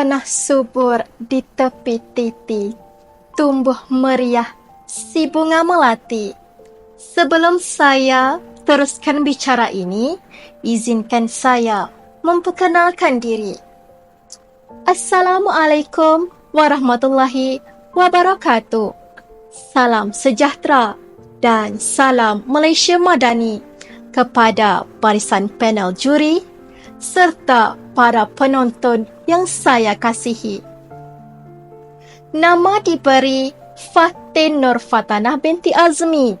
tanah subur di tepi titi, tumbuh meriah si bunga melati. Sebelum saya teruskan bicara ini, izinkan saya memperkenalkan diri. Assalamualaikum warahmatullahi wabarakatuh. Salam sejahtera dan salam Malaysia Madani kepada barisan panel juri serta para penonton yang saya kasihi. Nama diberi Fatin Nur Fatanah binti Azmi,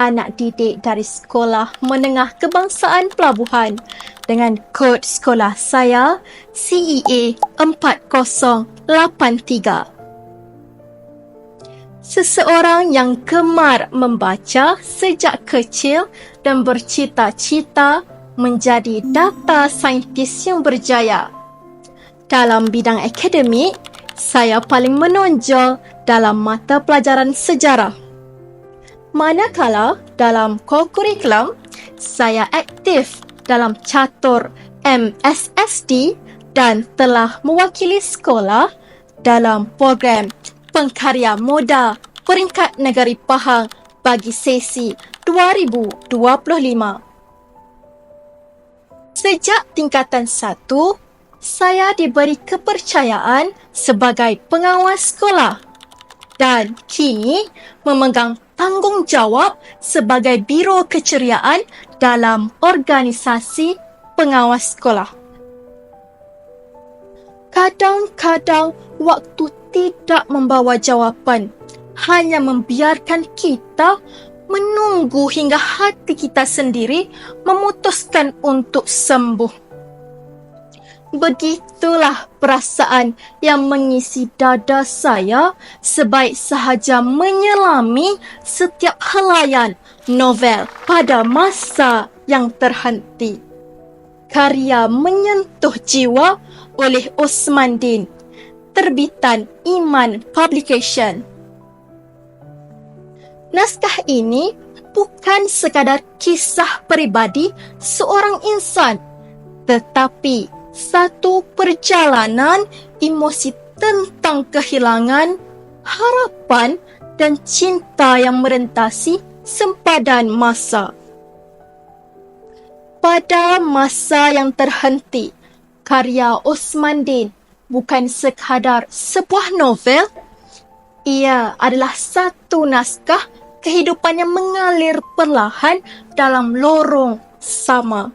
anak didik dari Sekolah Menengah Kebangsaan Pelabuhan dengan kod sekolah saya CEA 4083. Seseorang yang gemar membaca sejak kecil dan bercita-cita menjadi data saintis yang berjaya. Dalam bidang akademik, saya paling menonjol dalam mata pelajaran sejarah. Manakala dalam kurikulum, saya aktif dalam catur MSSD dan telah mewakili sekolah dalam program pengkarya moda peringkat negeri Pahang bagi sesi 2025. Sejak tingkatan saya diberi kepercayaan sebagai pengawas sekolah dan kini memegang tanggungjawab sebagai biro keceriaan dalam organisasi pengawas sekolah. Kadang-kadang waktu tidak membawa jawapan, hanya membiarkan kita menunggu hingga hati kita sendiri memutuskan untuk sembuh. Begitulah perasaan yang mengisi dada saya sebaik sahaja menyelami setiap helaian novel pada masa yang terhenti. Karya menyentuh jiwa oleh Osman Din terbitan Iman Publication. Naskah ini bukan sekadar kisah peribadi seorang insan, tetapi satu perjalanan emosi tentang kehilangan, harapan dan cinta yang merentasi sempadan masa. Pada masa yang terhenti, karya Osman Din bukan sekadar sebuah novel, ia adalah satu naskah kehidupan yang mengalir perlahan dalam lorong sama.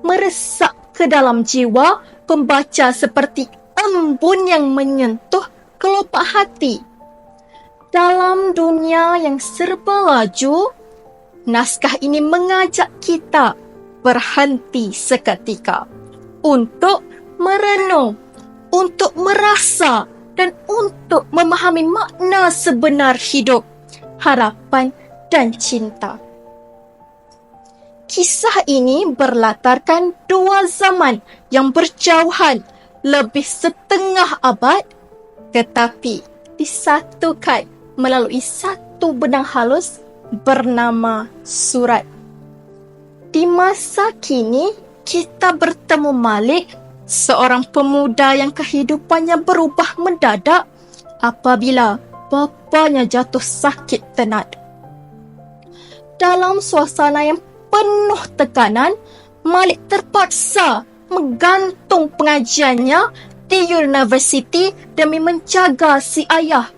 Meresak ke dalam jiwa pembaca seperti embun yang menyentuh kelopak hati. Dalam dunia yang serba laju, naskah ini mengajak kita berhenti seketika untuk merenung, untuk merasa dan untuk memahami makna sebenar hidup, harapan dan cinta. Kisah ini berlatarkan dua zaman yang berjauhan lebih setengah abad tetapi disatukan melalui satu benang halus bernama surat. Di masa kini, kita bertemu Malik seorang pemuda yang kehidupannya berubah mendadak apabila bapanya jatuh sakit tenat. Dalam suasana yang penuh tekanan, Malik terpaksa menggantung pengajiannya di universiti demi menjaga si ayah.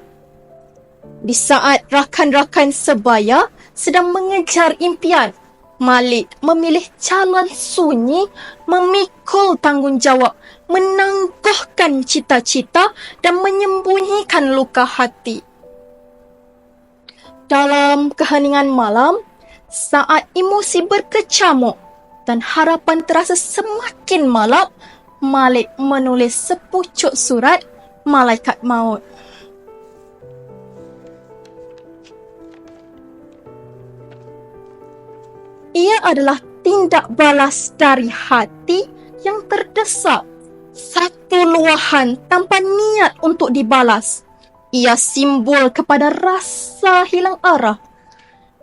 Di saat rakan-rakan sebaya sedang mengejar impian, Malik memilih calon sunyi memikul tanggungjawab menangguhkan cita-cita dan menyembunyikan luka hati. Dalam keheningan malam, saat emosi berkecamuk dan harapan terasa semakin malap, Malik menulis sepucuk surat malaikat maut. Ia adalah tindak balas dari hati yang terdesak. Satu luahan tanpa niat untuk dibalas. Ia simbol kepada rasa hilang arah.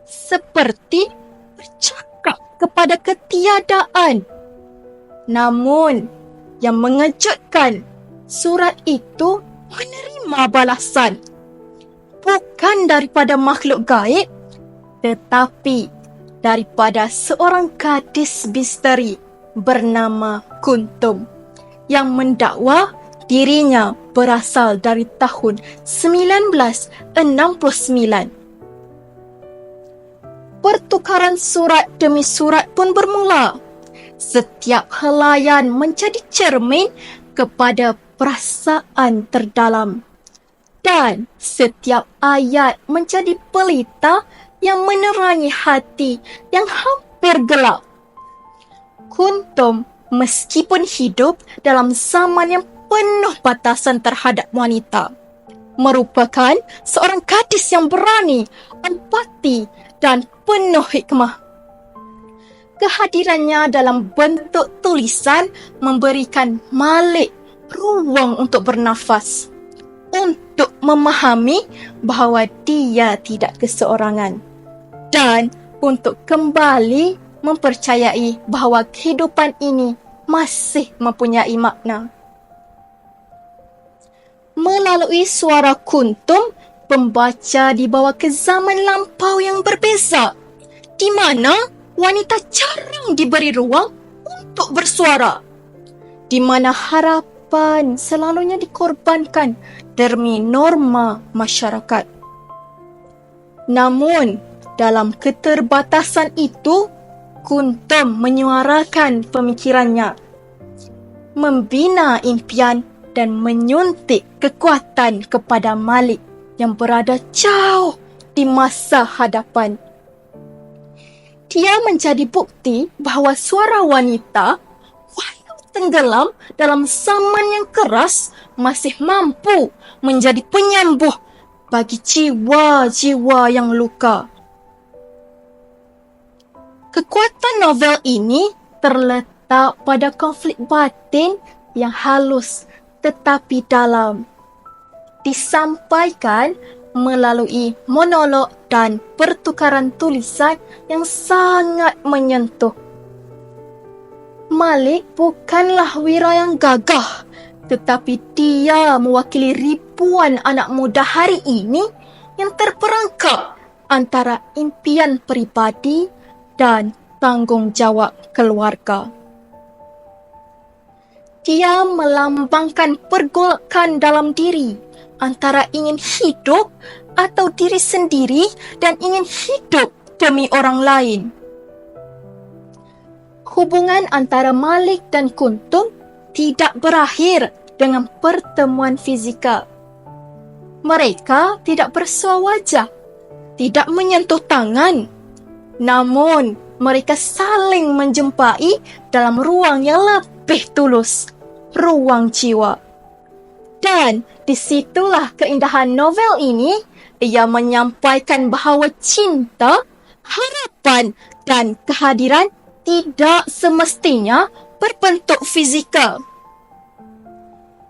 Seperti bercakap kepada ketiadaan. Namun, yang mengejutkan surat itu menerima balasan. Bukan daripada makhluk gaib, tetapi daripada seorang gadis misteri bernama Kuntum yang mendakwa dirinya berasal dari tahun 1969. Pertukaran surat demi surat pun bermula. Setiap helaian menjadi cermin kepada perasaan terdalam. Dan setiap ayat menjadi pelita yang menerangi hati yang hampir gelap. Kuntum meskipun hidup dalam zaman yang penuh batasan terhadap wanita. Merupakan seorang gadis yang berani, empati dan penuh hikmah. Kehadirannya dalam bentuk tulisan memberikan Malik ruang untuk bernafas. Untuk memahami bahawa dia tidak keseorangan. Dan untuk kembali mempercayai bahawa kehidupan ini masih mempunyai makna. Melalui suara kuntum, pembaca dibawa ke zaman lampau yang berbeza, di mana wanita jarang diberi ruang untuk bersuara, di mana harapan selalunya dikorbankan demi norma masyarakat. Namun, dalam keterbatasan itu, Kuntum menyuarakan pemikirannya, membina impian dan menyuntik kekuatan kepada Malik yang berada jauh di masa hadapan. Dia menjadi bukti bahawa suara wanita walau tenggelam dalam zaman yang keras masih mampu menjadi penyembuh bagi jiwa-jiwa yang luka. Kekuatan novel ini terletak pada konflik batin yang halus tetapi dalam. Disampaikan melalui monolog dan pertukaran tulisan yang sangat menyentuh. Malik bukanlah wira yang gagah tetapi dia mewakili ribuan anak muda hari ini yang terperangkap antara impian peribadi dan tanggungjawab keluarga. Dia melambangkan pergolakan dalam diri antara ingin hidup atau diri sendiri dan ingin hidup demi orang lain. Hubungan antara Malik dan Kuntum tidak berakhir dengan pertemuan fizikal. Mereka tidak bersua wajah, tidak menyentuh tangan, Namun, mereka saling menjumpai dalam ruang yang lebih tulus, ruang jiwa. Dan disitulah keindahan novel ini, ia menyampaikan bahawa cinta, harapan dan kehadiran tidak semestinya berbentuk fizikal.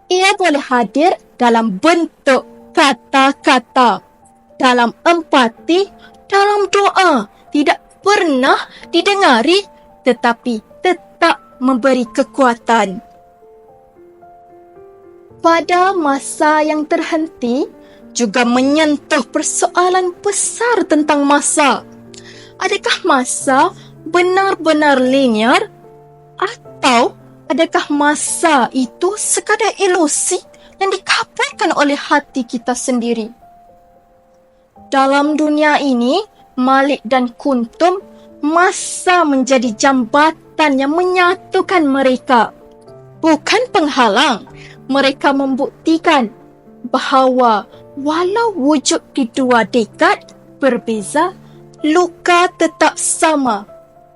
Ia boleh hadir dalam bentuk kata-kata, dalam empati, dalam doa, tidak pernah didengari tetapi tetap memberi kekuatan. Pada masa yang terhenti juga menyentuh persoalan besar tentang masa. Adakah masa benar-benar linear atau adakah masa itu sekadar ilusi yang dikabulkan oleh hati kita sendiri? Dalam dunia ini, Malik dan Kuntum masa menjadi jambatan yang menyatukan mereka. Bukan penghalang, mereka membuktikan bahawa walau wujud di dua dekad berbeza, luka tetap sama,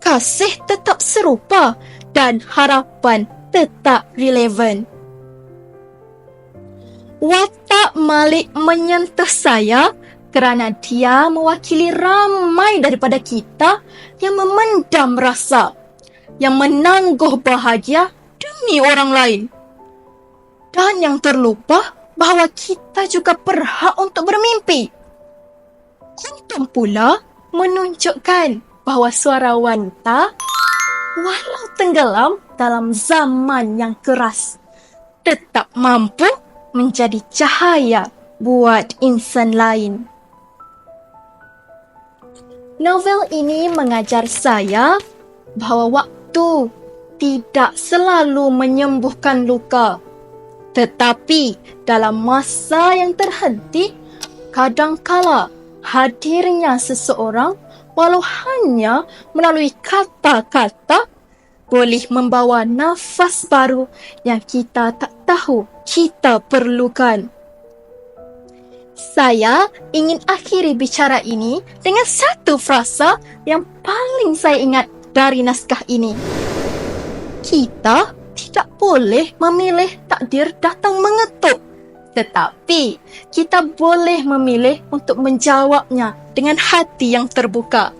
kasih tetap serupa dan harapan tetap relevan. Watak Malik menyentuh saya kerana dia mewakili ramai daripada kita yang memendam rasa, yang menangguh bahagia demi orang lain. Dan yang terlupa bahawa kita juga berhak untuk bermimpi. Kuntum pula menunjukkan bahawa suara wanita walau tenggelam dalam zaman yang keras tetap mampu menjadi cahaya buat insan lain. Novel ini mengajar saya bahawa waktu tidak selalu menyembuhkan luka. Tetapi dalam masa yang terhenti, kadangkala hadirnya seseorang walau hanya melalui kata-kata boleh membawa nafas baru yang kita tak tahu kita perlukan. Saya ingin akhiri bicara ini dengan satu frasa yang paling saya ingat dari naskah ini. Kita tidak boleh memilih takdir datang mengetuk. Tetapi kita boleh memilih untuk menjawabnya dengan hati yang terbuka.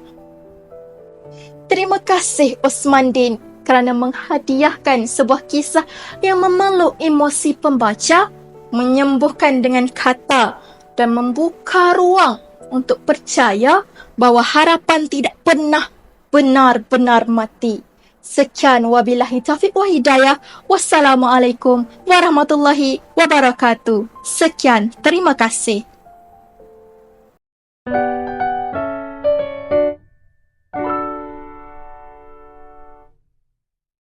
Terima kasih Osman Din kerana menghadiahkan sebuah kisah yang memeluk emosi pembaca, menyembuhkan dengan kata dan membuka ruang untuk percaya bahawa harapan tidak pernah benar-benar mati. Sekian wabillahi taufiq wa hidayah. Wassalamualaikum warahmatullahi wabarakatuh. Sekian, terima kasih. thank you